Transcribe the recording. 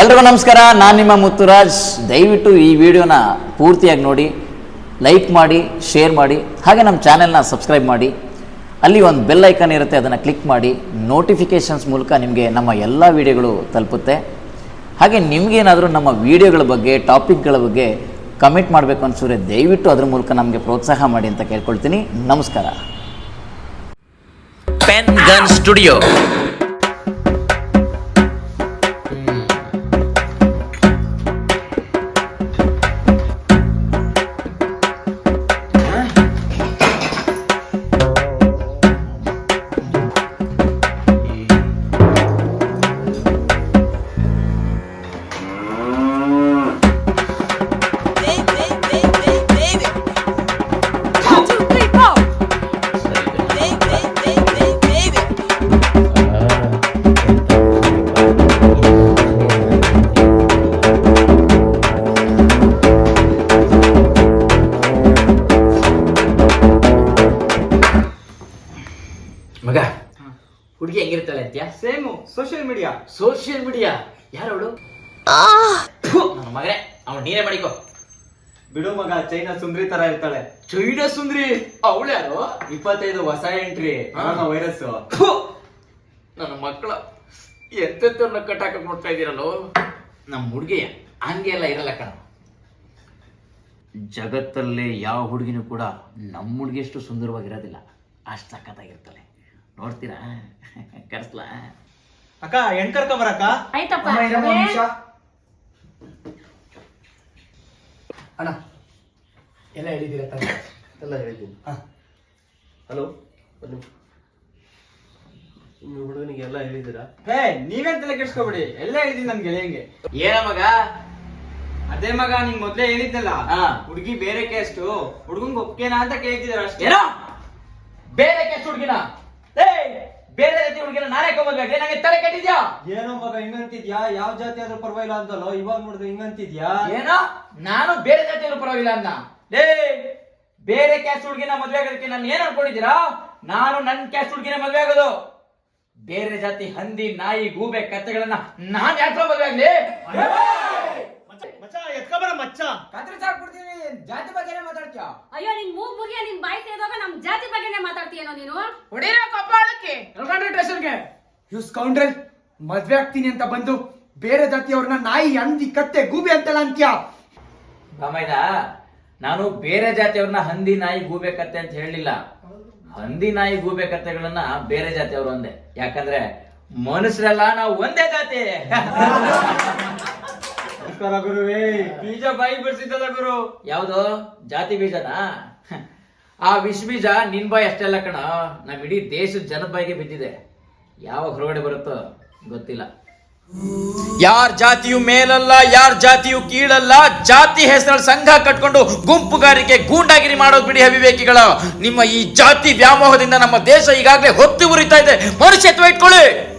ಎಲ್ರಿಗೂ ನಮಸ್ಕಾರ, ನಾನು ನಿಮ್ಮ ಮುತ್ತುರಾಜ್. ದಯವಿಟ್ಟು ಈ ವಿಡಿಯೋನ ಪೂರ್ತಿಯಾಗಿ ನೋಡಿ, ಲೈಕ್ ಮಾಡಿ, ಶೇರ್ ಮಾಡಿ, ಹಾಗೆ ನಮ್ಮ ಚಾನೆಲ್ನ ಸಬ್ಸ್ಕ್ರೈಬ್ ಮಾಡಿ. ಅಲ್ಲಿ ಒಂದು ಬೆಲ್ ಐಕನ್ ಇರುತ್ತೆ, ಅದನ್ನು ಕ್ಲಿಕ್ ಮಾಡಿ. ನೋಟಿಫಿಕೇಷನ್ಸ್ ಮೂಲಕ ನಿಮಗೆ ನಮ್ಮ ಎಲ್ಲ ವಿಡಿಯೋಗಳು ತಲುಪುತ್ತೆ. ಹಾಗೆ ನಿಮಗೇನಾದರೂ ನಮ್ಮ ವಿಡಿಯೋಗಳ ಬಗ್ಗೆ, ಟಾಪಿಕ್ಗಳ ಬಗ್ಗೆ ಕಮೆಂಟ್ ಮಾಡಬೇಕು ಅನಿಸಿದ್ರೆ ದಯವಿಟ್ಟು ಅದ್ರ ಮೂಲಕ ನಮಗೆ ಪ್ರೋತ್ಸಾಹ ಮಾಡಿ ಅಂತ ಕೇಳ್ಕೊಳ್ತೀನಿ. ನಮಸ್ಕಾರ. Pen gun studio. ಹುಡುಗಿ ಹೆಂಗಿರ್ತಾಳೆ ಅಂತ್ಯಾ? Same social media social media ಯಾರವಳು ನನ್ನ ಮಗನೇ ಅವನು ನೀನೇ ಮಾಡಿಕೋ. ಬಿಡು ಮಗ ಚೈನಾ ಸುಂದ್ರಿ ತರ ಇರ್ತಾಳೆ. ಚೈನಾ ಸುಂದ್ರಿ? ಅವಳು ಯಾರು? ಇಪ್ಪತ್ತೈದು ಹೊಸ ಎಂಟ್ರಿ ವೈರಸ್! ನನ್ನ ಮಕ್ಕಳ ಎಂತೆಂತವ್ರನ್ನ ಕಟ್ಟಾಕ ನೋಡ್ತಾ ಇದ್ದೀರಲ್ಲೋ? ನಮ್ಮ ಹುಡುಗಿ ಹಂಗೆ ಎಲ್ಲ ಇರಲ್ಲ ಕಣ. ಜಗತ್ತಲ್ಲೇ ಯಾವ ಹುಡುಗಿನೂ ಕೂಡ ನಮ್ಮ ಹುಡುಗಿಯಷ್ಟು ಸುಂದರವಾಗಿರೋದಿಲ್ಲ. ಅಷ್ಟು ಸಖತ್ತಾಗಿರ್ತಾಳೆ. ನೋಡ್ತೀರಾ? ಕರ್ಸ್ಲಾ? ಅಕ್ಕ ಹೆಣ್ ಕರ್ಕೊಂಬರಕ್ಕ ಆಯ್ತಪ್ಪ. ಅಣ್ಣ ಎಲ್ಲ ಹೇಳಿದ್ದೀರ ತಾನೆ? ಎಲ್ಲ ಹೇಳಿದ್ದೀನಿ. ಹಲೋ ಬನ್ನಿ. ನಿಮ್ಮ ಹುಡುಗನಿಗೆ ಎಲ್ಲ ಹೇಳಿದ್ದೀರಾ? ಹೇ ನೀವೇನ್ ತಲೆ ಕೆಡ್ಸ್ಕೊಬಿಡಿ. ಎಲ್ಲ ಹೇಳಿದೀನಿ ನನ್ ಗೆಳೆಯಂಗೆ ಏನ ಮಗ? ಅದೇ ಮಗ ನಿಂಗ್ ಮೊದ್ಲೇ ಹೇಳಿದ್ನಲ್ಲ. ಹಾ. ಹುಡುಗಿ ಬೇರೆ ಕೇಸ್ಟು ಹುಡುಗಂಗ್ ಒಪ್ಕೇನಾ ಅಂತ ಕೇಳ್ತಿದಾರ ಅಷ್ಟೇ. ಏನೋ? ಬೇರೆ ಕೆಟ್ಟ ಹುಡುಗಿನ? ಬೇರೆ ಜಾತಿ ಹುಡುಗಿನ ನಾನೇ ಕೊಂಬಲ್ಬೇಕು ನಂಗೆ ತಲೆ ಕೆಟ್ಟಿದ್ಯಾ? ಏನೋ ಮಗ ಹಿಂಗಂತಿದ್ಯಾ? ಯಾವ ಜಾತಿ ಆದ್ರೂ ಪರವಾಗಿಲ್ಲ ಅಂತಲ್ಲೋ ಇವಾಗ ನೋಡಿದ್ರೆ ಹಿಂಗಂತಿದ್ಯಾ? ಏನೋ? ನಾನು ಬೇರೆ ಜಾತಿಯವರು ಪರವಾಗಿಲ್ಲ ಅಂತ ಲೇ ಬೇರೆ ಕ್ಯಾಸ್ಟ್ ಹುಡುಗಿನ ಮದ್ವೆ ಆಗೋದಕ್ಕೆ ನಾನು ಏನ್ ಅನ್ಕೊಂಡಿದ್ದೀರಾ? ನಾನು ನನ್ನ ಕ್ಯಾಸ್ಟ್ ಹುಡುಗಿನ ಮದ್ವೆ ಆಗೋದು. ಬೇರೆ ಜಾತಿ ಹಂದಿ ನಾಯಿ ಗೂಬೆ ಕತ್ತೆಗಳನ್ನ ನಾನ್ ಯಾಕೆ ಮದ್ವೆ ಆಗ್ಲಿ? ಮಚ್ಚ ಜಾತಿ ಬಗ್ಗೆನೇ ಮಾತಾಡ್ತೀಯ? ಅಯ್ಯೋ ನಿನ್ ಮೂಗ್ ಮುಗಿಯ ನಿನ್ ಬಾಯಿ ಸೇರುವಾಗ ನಮ್ ಜಾತಿ ಬಗ್ಗೆನೇ ಮಾತಾಡ್ತೀಯನೋ ನೀನು? ಹೊಡೀರ ಕಪಾಳಕ್ಕೆ ಎಳ್ಕೊಂಡ್ರೆ ಸ್ಟೇಷನ್ಗೆ ಇವ್ ಸ್ಕೌಂಡ್ರಲ್ ಮದ್ವೆ ಆಗ್ತೀನಿ ಅಂತ ಬಂದು ಬೇರೆ ಜಾತಿಯವ್ರನ್ನ ನಾಯಿ ಹಂದಿ ಕತ್ತೆ ಗೂಬೆ ಅಂತೆಲ್ಲ ಅಂತ್ಯ? ರಾಮಯ್ಯ ನಾನು ಬೇರೆ ಜಾತಿಯವ್ರನ್ನ ಹಂದಿ ನಾಯಿ ಗೂಬೆ ಕತ್ತೆ ಅಂತ ಹೇಳಲಿಲ್ಲ ಹಂದಿ ನಾಯಿ ಗೂಬೆ ಕತ್ತೆಗಳನ್ನ ಬೇರೆ ಜಾತಿಯವರು ಅಂದೆ. ಯಾಕಂದ್ರೆ ಮನುಷ್ಯರೆಲ್ಲ ನಾವು ಒಂದೇ ಜಾತಿ. ನಮಸ್ಕಾರ ಗುರುವೇ. ಬೀಜ ಬಾಯಿ ಬಿಡಿಸಿದ್ದಲ್ಲ ಗುರು. ಯಾವ್ದು? ಜಾತಿ ಬೀಜನಾ? ಆ ವಿಷ ಬೀಜ ನಿನ್ ಬಾಯಿ ಅಷ್ಟೆಲ್ಲ ಕಣ. ನಮ್ ಇಡೀ ದೇಶದ ಜನ ಬಾಯಿಗೆ ಬಿದ್ದಿದೆ. ಯಾವಾಗ ಹೊರಗಡೆ ಬರುತ್ತೋ ಗೊತ್ತಿಲ್ಲ. ಯಾರ್ ಜಾತಿಯು ಮೇಲಲ್ಲ, ಯಾರ್ ಜಾತಿಯು ಕೀಳಲ್ಲ, ಜಾತಿ ಹೆಸರಲ್ಲಿ ಸಂಘ ಕಟ್ಕೊಂಡು ಗುಂಪುಗಾರಿಕೆ ಗೂಂಡಾಗಿರಿ ಮಾಡೋದು ಬಿಡಿ ಅವಿವೇಕಿಗಳ. ನಿಮ್ಮ ಈ ಜಾತಿ ವ್ಯಾಮೋಹದಿಂದ ನಮ್ಮ ದೇಶ ಈಗಾಗಲೇ ಹೊತ್ತು ಉರಿತಾ ಇದೆ. ಮನುಷ್ಯತ್ವ ಇಟ್ಕೊಳ್ಳಿ.